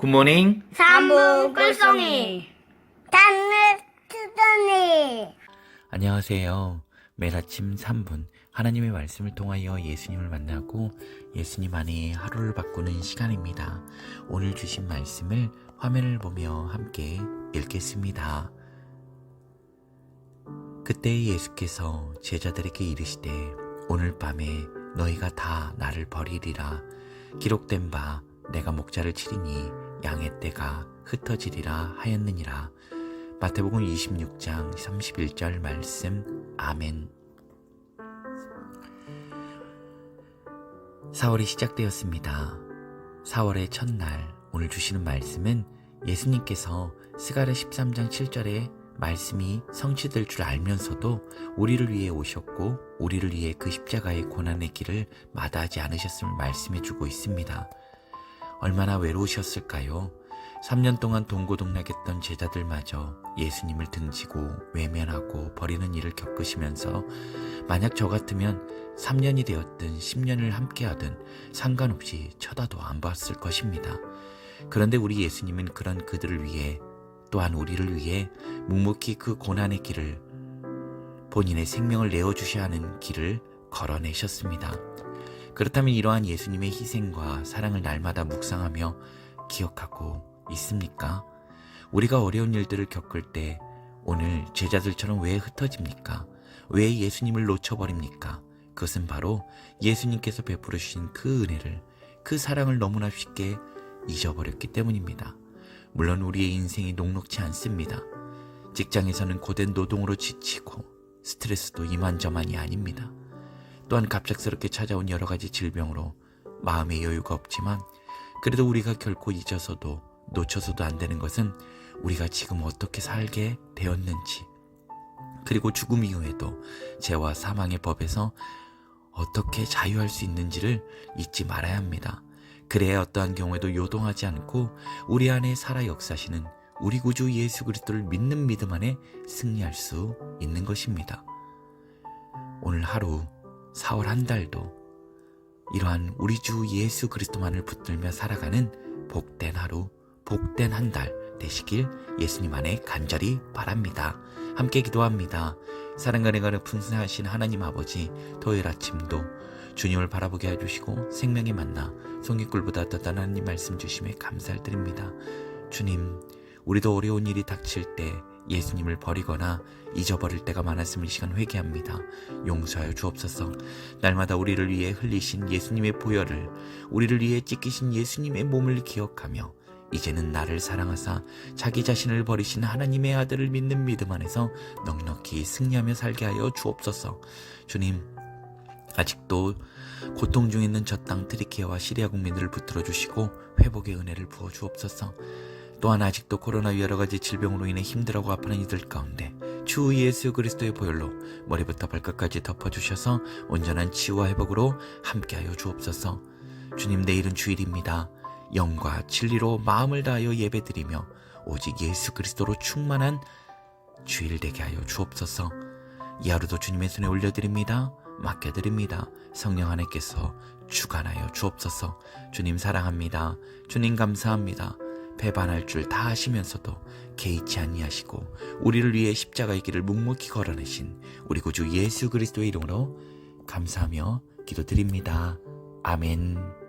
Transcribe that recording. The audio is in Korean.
굿모닝. 삼부 꿀송이 단을 트더니 안녕하세요. 매일 아침 3분 하나님의 말씀을 통하여 예수님을 만나고 예수님 안에 하루를 바꾸는 시간입니다. 오늘 주신 말씀을 화면을 보며 함께 읽겠습니다. 그때 예수께서 제자들에게 이르시되 오늘 밤에 너희가 다 나를 버리리라 기록된 바 내가 목자를 치리니 양의 떼가 흩어지리라 하였느니라 마태복음 26장 31절 말씀 아멘 4월이 시작되었습니다. 4월의 첫날 오늘 주시는 말씀은 예수님께서 스가랴 13장 7절에 말씀이 성취될 줄 알면서도 우리를 위해 오셨고 우리를 위해 그 십자가의 고난의 길을 마다하지 않으셨음을 말씀해 주고 있습니다. 얼마나 외로우셨을까요? 3년 동안 동고동락했던 제자들마저 예수님을 등지고 외면하고 버리는 일을 겪으시면서 만약 저 같으면 3년이 되었든 10년을 함께하든 상관없이 쳐다도 안 봤을 것입니다. 그런데 우리 예수님은 그런 그들을 위해 또한 우리를 위해 묵묵히 그 고난의 길을 본인의 생명을 내어주셔야 하는 길을 걸어내셨습니다. 그렇다면 이러한 예수님의 희생과 사랑을 날마다 묵상하며 기억하고 있습니까? 우리가 어려운 일들을 겪을 때 오늘 제자들처럼 왜 흩어집니까? 왜 예수님을 놓쳐버립니까? 그것은 바로 예수님께서 베풀어 주신 그 은혜를, 그 사랑을 너무나 쉽게 잊어버렸기 때문입니다. 물론 우리의 인생이 녹록지 않습니다. 직장에서는 고된 노동으로 지치고 스트레스도 이만저만이 아닙니다. 또한 갑작스럽게 찾아온 여러 가지 질병으로 마음의 여유가 없지만 그래도 우리가 결코 잊어서도 놓쳐서도 안 되는 것은 우리가 지금 어떻게 살게 되었는지 그리고 죽음 이후에도 죄와 사망의 법에서 어떻게 자유할 수 있는지를 잊지 말아야 합니다. 그래야 어떠한 경우에도 요동하지 않고 우리 안에 살아 역사시는 우리 구주 예수 그리스도를 믿는 믿음 안에 승리할 수 있는 것입니다. 오늘 하루 4월 한 달도 이러한 우리 주 예수 그리스도만을 붙들며 살아가는 복된 하루, 복된 한 달 되시길 예수님 안에 간절히 바랍니다. 함께 기도합니다. 사랑과 내가를 풍성하신 하나님 아버지 토요일 아침도 주님을 바라보게 해주시고 생명의 만나 송이꿀보다 더 나은 하나님 말씀 주심에 감사를 드립니다. 주님 우리도 어려운 일이 닥칠 때 예수님을 버리거나 잊어버릴 때가 많았음을 이 시간 회개합니다. 용서하여 주옵소서. 날마다 우리를 위해 흘리신 예수님의 보혈을 우리를 위해 찢기신 예수님의 몸을 기억하며 이제는 나를 사랑하사 자기 자신을 버리신 하나님의 아들을 믿는 믿음 안에서 넉넉히 승리하며 살게 하여 주옵소서. 주님 아직도 고통 중에 있는 저 땅 트리키아와 시리아 국민들을 붙들어 주시고 회복의 은혜를 부어 주옵소서. 또한 아직도 코로나 여러 가지 질병으로 인해 힘들어하고 아파하는 이들 가운데 주 예수 그리스도의 보혈로 머리부터 발끝까지 덮어주셔서 온전한 치유와 회복으로 함께하여 주옵소서. 주님 내일은 주일입니다. 영과 진리로 마음을 다하여 예배드리며 오직 예수 그리스도로 충만한 주일 되게 하여 주옵소서. 이 하루도 주님의 손에 올려드립니다. 맡겨드립니다. 성령 하나님께서 주관하여 주옵소서. 주님 사랑합니다. 주님 감사합니다. 배반할 줄 다 아시면서도 개의치 아니하시고 우리를 위해 십자가의 길을 묵묵히 걸어내신 우리 구주 예수 그리스도의 이름으로 감사하며 기도드립니다. 아멘.